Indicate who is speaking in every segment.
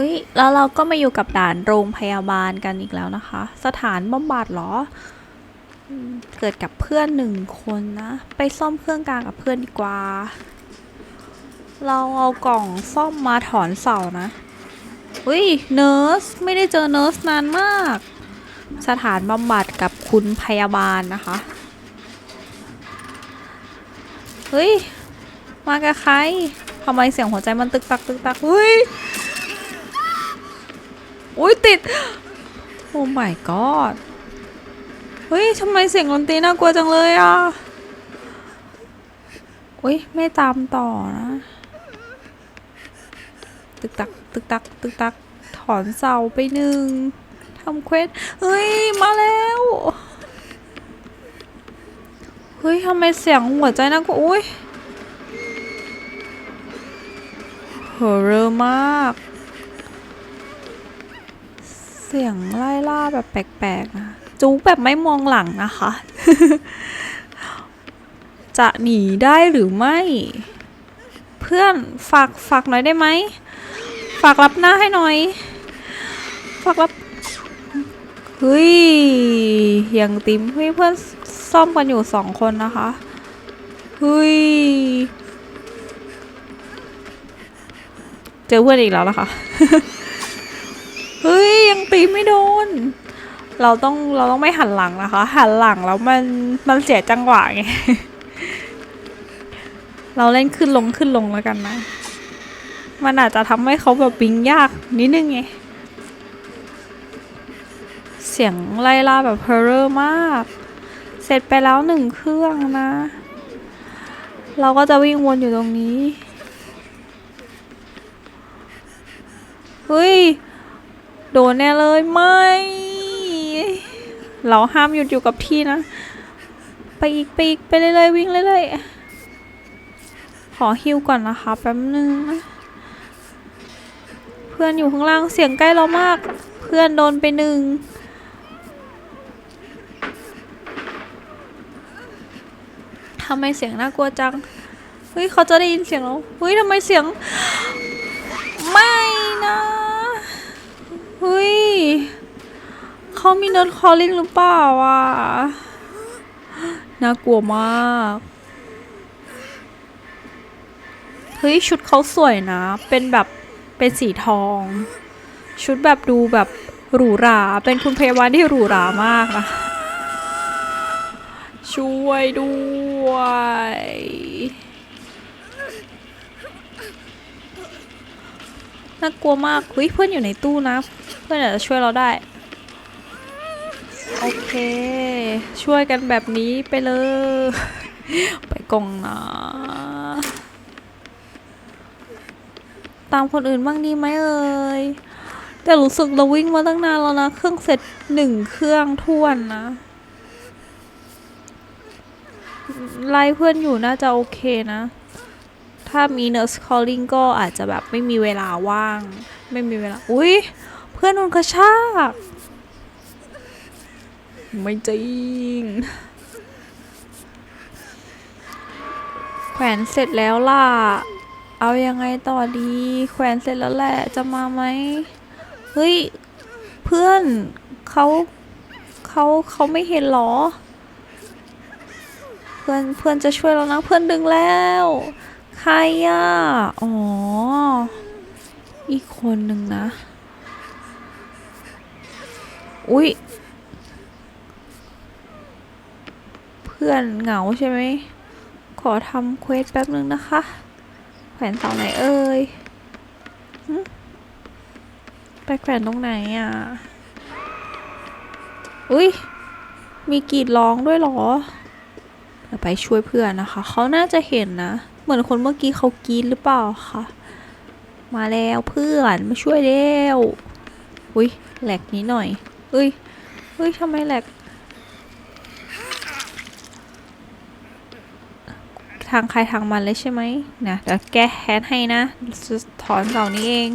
Speaker 1: เอ้ยแล้วเราก็มาอยู่กับด่านโรงพยาบาลกันอีกแล้วนะคะ สถานบำบัดเหรอ เกิดกับเพื่อนหนึ่งคนนะ ไปซ่อมเครื่องกลางกับเพื่อนดีกว่า เราเอากล่องซ่อมมาถอนเสานะเฮ้ยเนิร์สไม่ได้เจอเนิร์สนานมาก สถานบำบัดกับคุณพยาบาลนะคะ เฮ้ย มากับใครทำไมเสียงหัวใจมันตึกตักตึกตักเฮ้ย อุ้ยติด โอ้ my god เฮ้ยทำไมเสียงดนตรีน่ากลัวจังเลยอะ อุ้ยไม่ตามต่อนะ ตึกตัก ตึกตัก ตึกตัก ถอนเสาไปหนึ่งทำเควส เฮ้ย มาแล้ว เฮ้ยทำไมเสียงหัวใจน่ากลัว อุ้ยเฮอร์เรอร์มาก เสียงไล่ล่าแบบแปลกๆนะจุกแบบไม่มองหลังนะคะ จะหนีได้หรือไม่ เพื่อนฝากฝากหน่อยได้ไหม ฝากรับหน้าให้หน่อย ฝากรับเฮ้ยยังติมเฮ้ยเพื่อนซ่อมกันอยู่สองคนนะคะเฮ้ยเจอเพื่อนอีกแล้วนะค่ะ เฮ้ยยังตีไม่โดน เราต้องเราต้องไม่หันหลังนะคะ หันหลังแล้วมันมันเสียจังหวะไง เราเล่นขึ้นลงขึ้นลงแล้วกันนะ มันอาจจะทำให้เขาแบบปิงยากนิดนึงไง เสียงไล่ล่าแบบเพอร์เรอร์มาก เสร็จไปแล้วหนึ่งเครื่องนะ เราก็จะวิ่งวนอยู่ตรงนี้ เฮ้ย โดนแน่เลยไม่ เราห้ามหยุดอยู่กับที่นะ ไปอีกไปอีกไปเรื่อยๆวิ่งเรื่อยๆขอฮิวก่อนนะคะแป๊บนึงนะเพื่อนอยู่ข้างล่างเสียงใกล้เรามาก เพื่อนโดนไปหนึ่งทำไมเสียงน่ากลัวจังเฮ้ยเขาจะได้ยินเสียงเราเฮ้ยทำไมเสียง ไม่นะ เฮ้ย เขามีโน้ตคอลลิ่งหรือเปล่าอะน่ากลัวมาก เฮ้ย ชุดเขาสวยนะ เป็นแบบ เป็นสีทอง ชุดแบบดูแบบหรูหรา เป็นคุณพยาบาลที่หรูหรามากนะ ช่วยด้วย น่ากลัวมากเฮ้ยเพื่อนอยู่ในตู้นะ เพื่อนอาจจะช่วยเราได้ โอเค ช่วยกันแบบนี้ไปเลย ไปกองนะตามคนอื่นบ้างดีไหมเอ่ยแต่รู้สึกเราวิ่งมาตั้งนานแล้วนะ เครื่องเสร็จหนึ่งเครื่องท่วนนะ ไล่เพื่อนอยู่น่าจะโอเคนะ ถ้ามี nurse calling ก็อาจจะแบบไม่มีเวลาว่าง ไม่มีเวลา อุ้ยเพื่อนโดนกระชาก ไม่จริง แขวนเสร็จแล้วล่ะ เอายังไงต่อดี แขวนเสร็จแล้วแหละ จะมาไหม เฮ้ย เพื่อนเขาเขาเขาไม่เห็นหรอ เพื่อนเพื่อนจะช่วยเรานะ เพื่อนดึงแล้ว ใครอะ อ๋อ อีกคนหนึ่งนะ อุ๊ย พื่อนเหงาใช่ไหม ขอทำเควสแป๊บนึงนะคะ แขวนเสาไหนเอ่ยหึไปแขวนตรงไหนอะ อุ๊ยมีกรีดร้องด้วยหรอเดี๋ยวไปช่วยเพื่อนนะคะ เขาน่าจะเห็นนะ เหมือนคนเมื่อกี้เขากรีดหรือเปล่าคะมาแล้วเพื่อนมาช่วยเร็ว อุ้ยแหลกนี้หน่อยเอ้ยเฮ้ยทำไมแหลก ทางใครทางมันเลยใช่ไหมนะเดี๋ยวแก้แค้นให้นะถอนเสานี้เอง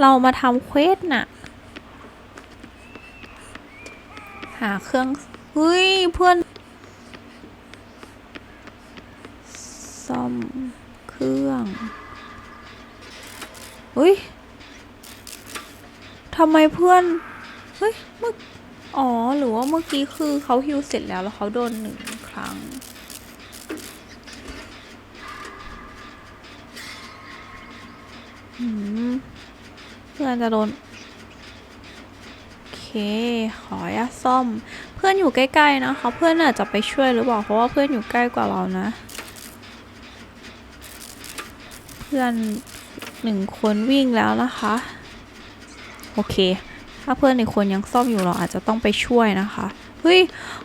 Speaker 1: เรามาทำเควสน่ะ หาเครื่องเฮ้ยเพื่อนซ่อมเครื่องอุ้ยทำไมเพื่อน เฮ้ยมื่อ อ๋อ หรือว่าเมื่อกี้คือเขาฮิวเสร็จแล้วแล้วเขาโดนหนึ่งครั้ง อืม เพื่อนจะโดน โอเค ขออนุญาซ่อม เพื่อนอยู่ใกล้ๆนะคะเพื่อนอาจจะไปช่วยหรือเปล่า เพราะว่าเพื่อนอยู่ใกล้กว่าเรานะ เพื่อนหนึ่งคนวิ่งแล้วนะคะ โอเค ถ้าเพื่อนอีกคนยังซ่อมอยู่เราอาจจะต้องไปช่วยนะคะเฮ้ย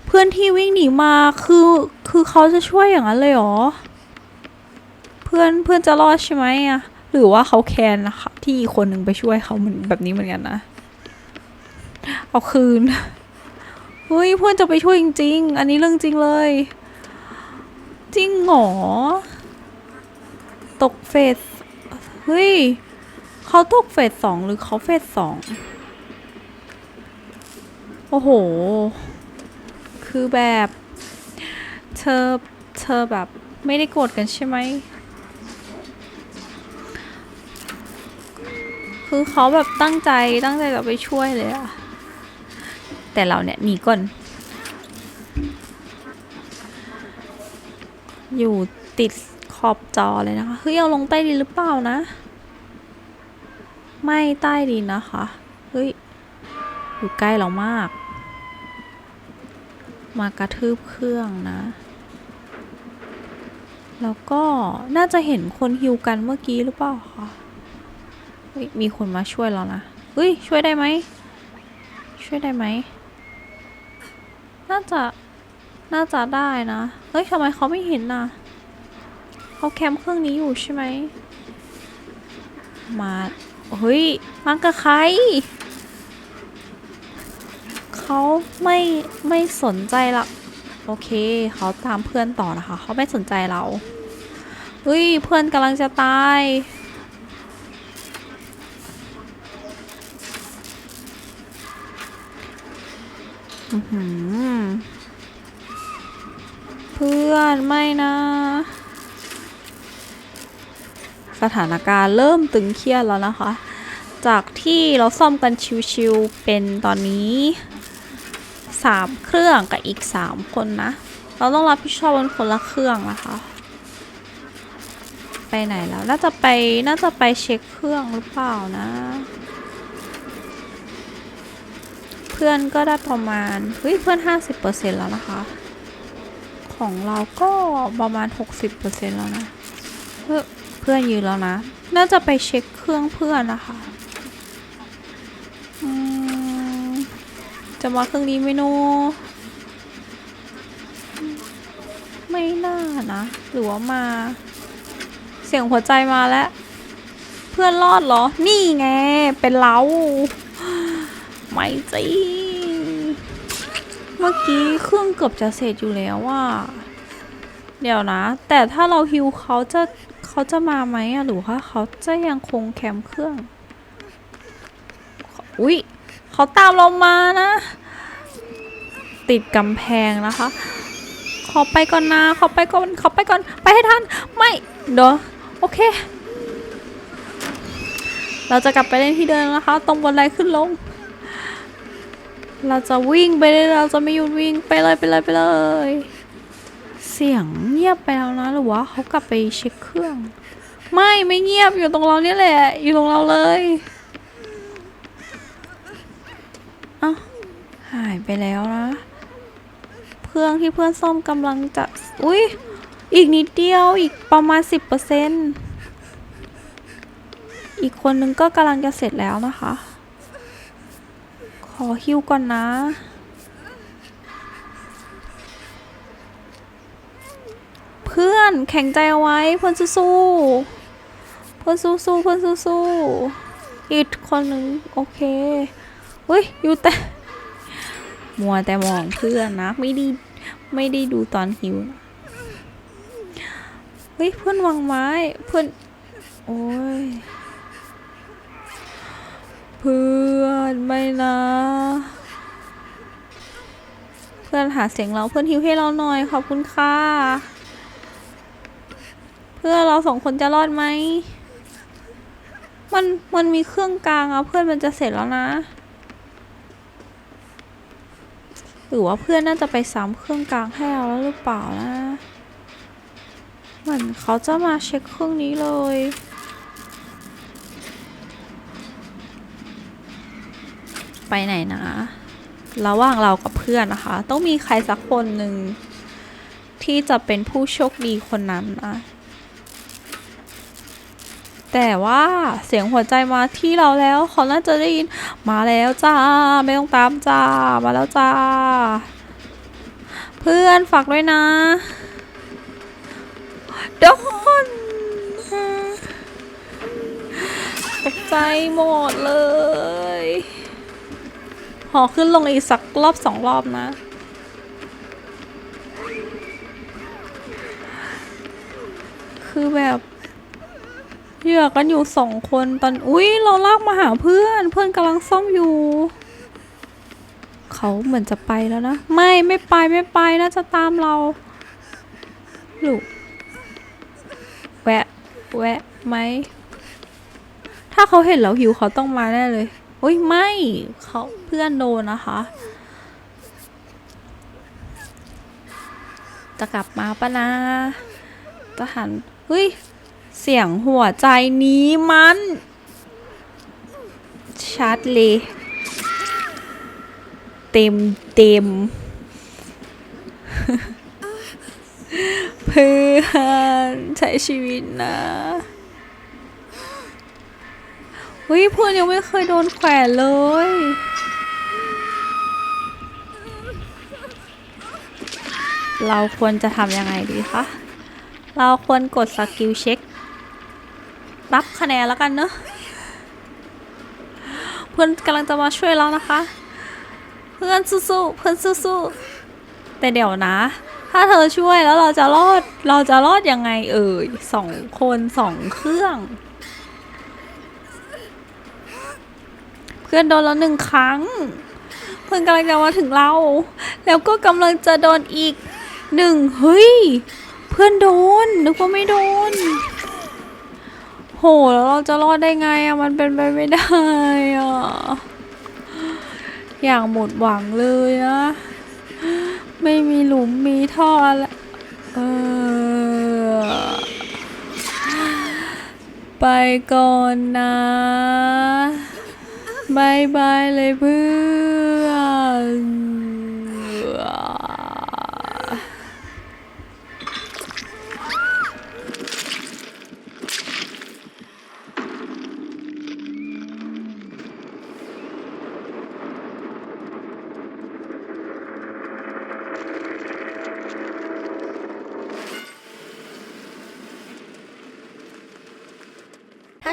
Speaker 1: เพื่อนที่วิ่งหนีมาคือคือเขาจะช่วยอย่างนั้นเลยเหรอเพื่อนเพื่อนจะรอดใช่ไหมอะหรือว่าเขาแคนนะคะที่อีกคนหนึ่งไปช่วยเขาเหมือนแบบนี้เหมือนกันนะเอาคืนเฮ้ยเพื่อนจะไปช่วยจริง ๆ อันนี้เรื่องจริงเลย จริงเหรอตกเฟสเฮ้ยเขาตกเฟสสองหรือเขาเฟสสอง โอ้โห คือแบบ เธอ เธอแบบไม่ได้โกรธกันใช่ไหม คือเขาแบบตั้งใจตั้งใจจะไปช่วยเลยอะแต่เราเนี่ยหนีก่อน อยู่ติดขอบจอเลยนะคะ เฮ้ยเอาลงใต้ดินหรือเปล่านะ ไม่ใต้ดินนะคะ เฮ้ย อยู่ใกล้เรามาก มากระทืบเครื่องนะ แล้วก็น่าจะเห็นคนฮิวกันเมื่อกี้หรือเปล่าคะเฮ้ยมีคนมาช่วยเรานะเฮ้ยช่วยได้ไหม ช่วยได้ไหม น่าจะ น่าจะได้นะ เฮ้ยทำไมเขาไม่เห็นน่ะเขาแคมป์เครื่องนี้อยู่ใช่ไหม มา เฮ้ยมากับใคร เขาไม่ไม่สนใจละโอเคเขาตามเพื่อนต่อนะคะเขาไม่สนใจเราเฮ้ยเพื่อนกำลังจะตายเพื่อนไม่นะ สถานการณ์เริ่มตึงเครียดแล้วนะคะ จากที่เราซ่อมกันชิวๆเป็นตอนนี้ สามเครื่องกับอีกสามคนนะ เราต้องรับผิดชอบกันคนละเครื่องนะคะ ไปไหนแล้ว น่าจะไป น่าจะไปเช็คเครื่องหรือเปล่านะ เพื่อนก็ได้ประมาณ เฮ้ย เพื่อน 50%แล้วนะคะ ของเราก็ประมาณ 60%แล้วนะ เพื่อนยืนแล้วนะ น่าจะไปเช็คเครื่องเพื่อนนะคะอืม จะมาเครื่องนี้ไหมโนไม่น่านะ หรือว่ามา เสียงหัวใจมาแล้ว เพื่อนรอดเหรอ นี่ไง เป็นเราไม่จริงเมื่อกี้เครื่องเกือบจะเสร็จอยู่แล้วว่า เดี๋ยวนะ แต่ถ้าเราฮิวเขาจะเขาจะมาไหมอะหรือว่าเขาจะยังคงแคมเครื่อง อุ๊ยเขาตามเรามานะ ติดกำแพงนะคะ ขอไปก่อนนะ ขอไปก่อน ขอไปก่อน ไปให้ทัน ไม่ เดี๋ยว โอเค เราจะกลับไปเล่นที่เดิมนะคะ ตรงบนไดขึ้นลง เราจะวิ่งไปเลยเราจะไม่หยุดวิ่ง ไปเลยไปเลยไปเลย เสียงเงียบไปแล้วนะหรือว่าเขากลับไปเช็คเครื่อง ไม่ไม่เงียบอยู่ตรงเราเนี่ยแหละ อยู่ตรงเราเลยเอ้าหายไปแล้วนะ เครื่องที่เพื่อนซ่อมกำลังจะ อุ้ยอีกนิดเดียวอีกประมาณสิบเปอร์เซนอีกคนนึงก็กำลังจะเสร็จแล้วนะคะ ขอฮิวก่อนนะเพื่อนแข็งใจเอาไว้เพื่อนสู้ๆเพื่อนสู้ๆเพื่อนสู้ๆอีกคนหนึ่งโอเคเฮ้ยอยู่แต่ มัวแต่มองเพื่อนนะ ไม่ได้ไม่ได้ดูตอนฮิวนะเฮ้ยเพื่อนวางไม้เพื่อน โอ้ย เพื่อนไม่นะ เพื่อนหาเสียงเราเพื่อนฮิวให้เราหน่อยขอบคุณค่ะ เพื่อนเราสองคนจะรอดไหมมันมันมีเครื่องกลางอะเพื่อนมันจะเสร็จแล้วนะ หรือว่าเพื่อนน่าจะไปซ้ำเครื่องกลางให้เราแล้วหรือเปล่านะ เหมือนเขาจะมาเช็คเครื่องนี้เลย ไปไหนนะ ระหว่างเรากับเพื่อนนะคะ ต้องมีใครสักคนหนึ่งที่จะเป็นผู้โชคดีคนนั้นนะแต่ว่าเสียงหัวใจมาที่เราแล้วเขาน่าจะได้ยิน มาแล้วจ้า ไม่ต้องตามจ้า มาแล้วจ้า เพื่อนฝากด้วยนะโดนตกใจหมดเลย หอขึ้นลงอีกสักรอบสองรอบนะ คือแบบ เหยื่อกันอยู่สองคนตอนอุ๊ยเราลากมาหาเพื่อน เพื่อนกำลังซ่อมอยู่ เขาเหมือนจะไปแล้วนะ ไม่ไม่ไปไม่ไปน่าจะตามเราหรือแวะ แวะไหมถ้าเขาเห็นเราหิวเขาต้องมาแน่เลยอุ้ยไม่เขาเพื่อนโดนนะคะ จะกลับมาปะนะจะหันเฮ้ย เสียงหัวใจนี้มัน ชัดเลย เต็มเต็มเพื่อนใช้ชีวิตนะเฮ้ยเพื่อนยังไม่เคยโดนแขวนเลย เราควรจะทำยังไงดีคะ เราควรกดสกิลเช็ค คะแนนแล้วกันเนอะเพื่อนกำลังจะมาช่วยเรานะคะ เพื่อนสู้ๆเพื่อนสู้ๆแต่เดี๋ยวนะ ถ้าเธอช่วยแล้วเราจะรอดเราจะรอดยังไงเอ่ยสองคนสองเครื่อง เพื่อนโดนแล้วหนึ่งครั้ง เพื่อนกำลังจะมาถึงเรา แล้วก็กำลังจะโดนอีกหนึ่งเฮ้ย เพื่อนโดนนึกว่าไม่โดน หแล้วเราจะรอดได้ไงอะมันเป็นไปไม่ได้อะอย่างหมดหวังเลยอะไม่มีหลุมมีท่ออะไรเออไปก่อนนะบายบายเลยเพื่อน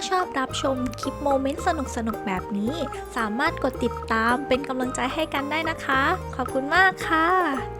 Speaker 2: ชอบรับชมคลิปโมเมนต์สนุกๆ แบบนี้ สามารถกดติดตามเป็นกำลังใจให้กันได้นะคะ ขอบคุณมากค่ะ